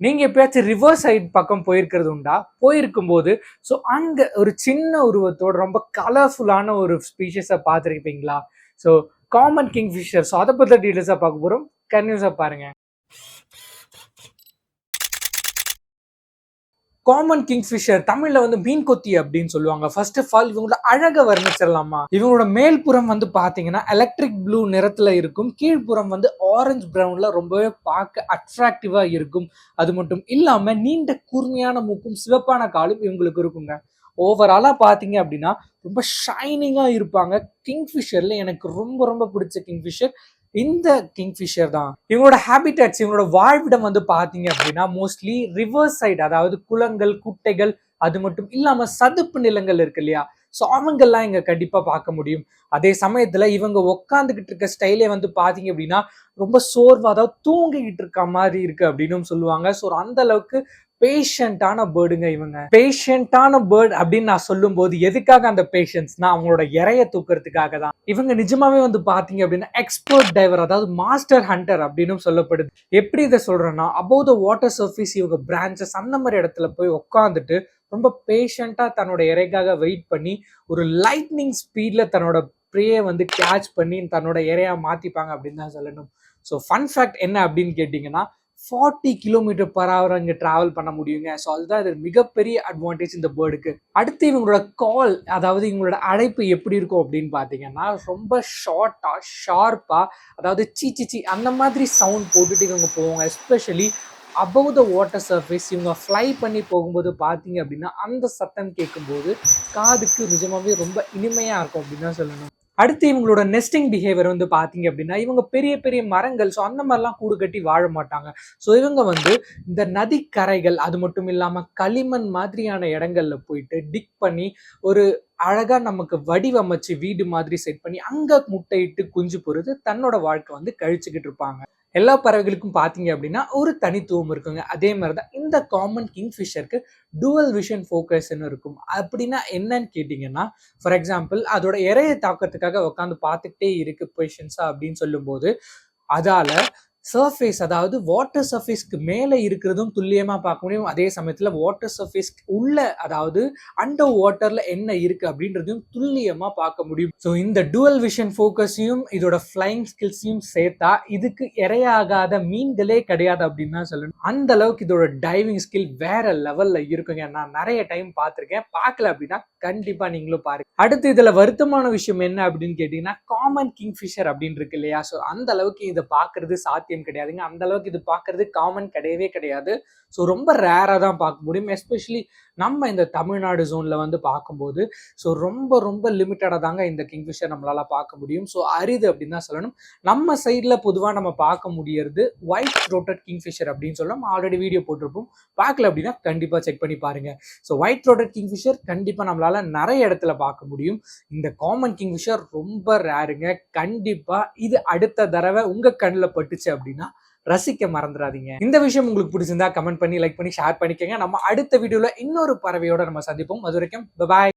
நீங்கள் எப்பயாச்சும் river side பக்கம் போயிருக்கிறது உண்டா? போயிருக்கும் போது ஸோ அங்கே ஒரு சின்ன உருவத்தோட ரொம்ப கலர்ஃபுல்லான ஒரு ஸ்பீஷஸை பார்த்துருப்பீங்களா? So common kingfisher so அதை பற்றி டீட்டெயில்ஸாக பார்க்க போகிறோம் கன்யூஸாக பாருங்கள் காமன் கிங்ஃபிஷர் தமிழ்ல வந்து மீன் கொத்தி அப்படின்னு சொல்லுவாங்க. ஃபர்ஸ்ட் ஆஃப் ஆல் இவங்களோட அழகை வர்ணிச்சிடலாமா? இவங்களோட மேல்புறம் வந்து பாத்தீங்கன்னா எலக்ட்ரிக் ப்ளூ நிறத்துல இருக்கும். கீழ்ப்புறம் வந்து ஆரஞ்சு ப்ரௌன்ல ரொம்பவே பார்க்க அட்ராக்டிவா இருக்கும். அது மட்டும் இல்லாம நீண்ட கூர்மையான மூக்கும் சிவப்பான காலும் இவங்களுக்கு இருக்குங்க. ஓவராலாக பார்த்தீங்க அப்படின்னா ரொம்ப ஷைனிங்காக இருப்பாங்க. கிங்ஃபிஷரில் எனக்கு ரொம்ப ரொம்ப பிடிச்ச கிங்ஃபிஷர் இந்த கிங்ஃபிஷர் தான். இவங்களோட ஹேபிட்டட்ஸ் இவங்களோட வாழ்விடம் வந்து பார்த்தீங்க அப்படின்னா மோஸ்ட்லி ரிவர்ஸ் சைடு அதாவது குளங்கள் குட்டைகள் அது மட்டும் இல்லாமல் சதுப்பு நிலங்கள் இருக்கு இல்லையா? ஸோ அவங்கெல்லாம் இங்கே கண்டிப்பாக பார்க்க முடியும். அதே சமயத்தில் இவங்க உட்காந்துக்கிட்டு இருக்க ஸ்டைலே வந்து பார்த்தீங்க அப்படின்னா ரொம்ப சோர்வாக அதாவது தூங்கிக்கிட்டு இருக்க மாதிரி இருக்குது அப்படின்னு சொல்லுவாங்க. ஸோ அந்த அளவுக்கு பேஷண்டான பேர்டுங்க இவங்க. பேஷண்டான பேர்ட் அப்படின்னு நான் சொல்லும் போது எதுக்காக அந்த பேஷன்ஸ்னா அவங்களோட இறைய தூக்கிறதுக்காக தான். இவங்க நிஜமாவே வந்து பாத்தீங்க அப்படின்னா எக்ஸ்பர்ட் டைவர் அதாவது மாஸ்டர் ஹண்டர் அப்படின்னு சொல்லப்படுது. எப்படி இதை சொல்றேன்னா அபவ் த வாட்டர் சர்ஃபீஸ் இவங்க பிரான்ச்சஸ் அந்த மாதிரி இடத்துல போய் உட்காந்துட்டு ரொம்ப பேஷண்டா தன்னோட இறைக்காக வெயிட் பண்ணி ஒரு லைட்னிங் ஸ்பீட்ல தன்னோட ப்ரேயை வந்து கேட்ச் பண்ணி தன்னோட இறையா மாத்திப்பாங்க அப்படின்னு தான் சொல்லணும். ஸோ ஃபன் ஃபேக்ட் என்ன அப்படின்னு கேட்டிங்கன்னா ஃபார்ட்டி கிலோமீட்டர் பர் ஹவர் அங்கே ட்ராவல் பண்ண முடியுங்க. ஸோ அதுதான் இது மிகப்பெரிய அட்வான்டேஜ் இந்த பேர்டுக்கு அடுத்து இவங்களோட கால் அதாவது இவங்களோட அழைப்பு எப்படி இருக்கும் அப்படின்னு பார்த்தீங்கன்னா ரொம்ப ஷார்ட்டாக ஷார்ப்பாக அதாவது சீ அந்த மாதிரி சவுண்ட் போட்டுட்டு இவங்க போவாங்க. Especially above the water surface இவங்க ஃப்ளை பண்ணி போகும்போது பார்த்தீங்க அப்படின்னா அந்த சத்தம் கேட்கும்போது காதுக்கு நிஜமாகவே ரொம்ப இனிமையாக இருக்கும் அப்படின்னு தான் சொல்லணும். அடுத்து இவங்களோட நெஸ்டிங் பிஹேவியர் வந்து பார்த்தீங்க அப்படின்னா இவங்க பெரிய பெரிய மரங்கள் ஸோ அந்த மாதிரிலாம் கூடு கட்டி வாழ மாட்டாங்க. ஸோ இவங்க வந்து இந்த நதிக்கரைகள் அது மட்டும் இல்லாமல் களிமண் மாதிரியான இடங்கள்ல போயிட்டு டிக் பண்ணி ஒரு அழகா நமக்கு வடிவமைச்சு வீடு மாதிரி செட் பண்ணி அங்க முட்டையிட்டு குஞ்சு பொறுத்து தன்னோட வாழ்க்கை வந்து கழிச்சுக்கிட்டு இருப்பாங்க. எல்லா பறவைகளுக்கும் பார்த்தீங்க அப்படின்னா ஒரு தனித்துவம் இருக்குங்க. அதே மாதிரி தான் இந்த காமன் கிங்ஃபிஷருக்கு டுவல் விஷன் ஃபோக்கஸ்ன்னு இருக்கும். அப்படின்னா என்னன்னு கேட்டிங்கன்னா ஃபார் எக்ஸாம்பிள் அதோட இறைய தாக்கத்துக்காக உட்காந்து பார்த்துக்கிட்டே இருக்கு பொசிஷன்ஸா அப்படின்னு சொல்லும்போது அதால சர்ஃபேஸ் அதாவது வாட்டர் சர்ஃபேஸ்க்கு மேலே இருக்கிறதும் துல்லியமாக பார்க்க முடியும். அதே சமயத்தில் வாட்டர் சர்ஃபேஸ் உள்ள அதாவது அண்டர் வாட்டரில் என்ன இருக்குது அப்படின்றதையும் துல்லியமாக பார்க்க முடியும். ஸோ இந்த டுவல் விஷன் ஃபோக்கஸையும் இதோட ஃப்ளைங் ஸ்கில்ஸையும் சேர்த்தா இதுக்கு இரையாகாத மீன்களே கிடையாது அப்படின்னு தான் சொல்லணும். அந்த அளவுக்கு இதோட டைவிங் ஸ்கில் வேற லெவலில் இருக்குங்க. நான் நிறைய டைம் பார்த்துருக்கேன். பார்க்கல அப்படின்னா கண்டிப்பாக நீங்களும் பாருங்க. அடுத்து இதில் வருத்தமான விஷயம் என்ன அப்படின்னு கேட்டிங்கன்னா காமன் கிங்ஃபிஷர் அப்படின்னு இருக்கு இல்லையா? ஸோ அந்த அளவுக்கு இதை பார்க்கறது சாத்தியம் கிடையாதுங்க. அந்த அளவுக்கு இது பார்க்கறது காமன் கிடையவே கிடையாது. ஸோ ரொம்ப ரேராக தான் பார்க்க முடியும். எஸ்பெஷலி நம்ம இந்த தமிழ்நாடு ஜோனில் வந்து பார்க்கும்போது ஸோ ரொம்ப ரொம்ப லிமிட்டடாக தாங்க இந்த கிங்ஃபிஷர் நம்மளால் பார்க்க முடியும். ஸோ அரிது அப்படின்னு தான் சொல்லணும். நம்ம சைடில் பொதுவாக நம்ம பார்க்க முடியறது ஒயிட் ரோட்டட் கிங்ஃபிஷர் அப்படின்னு சொல்லலாம் ஆல்ரெடி வீடியோ போட்டிருப்போம். பார்க்கல அப்படின்னா கண்டிப்பாக செக் பண்ணி பாருங்கள் ஸோ ஒயிட் ரோட்டட் கிங்ஃபிஷர் கண்டிப்பாக நம்மளால் நிறைய இடத்துல பார்க்க முடியும். இந்த காமன் கிங்ஃபிஷர் ரொம்ப ரேருங்க கண்டிப்பாக இது அடுத்த தடவை உங்கள் கண்ணில் பட்டுச்சு அப்படின்னா ரசிக்க மறந்துடாதீங்க இந்த விஷயம் உங்களுக்கு பிடிச்சிருந்தா கமெண்ட் பண்ணி லைக் பண்ணி ஷேர் பண்ணிக்கங்க. நம்ம அடுத்த வீடியோல இன்னொரு பறவையோட நம்ம சந்திப்போம். அது வரைக்கும் பாய்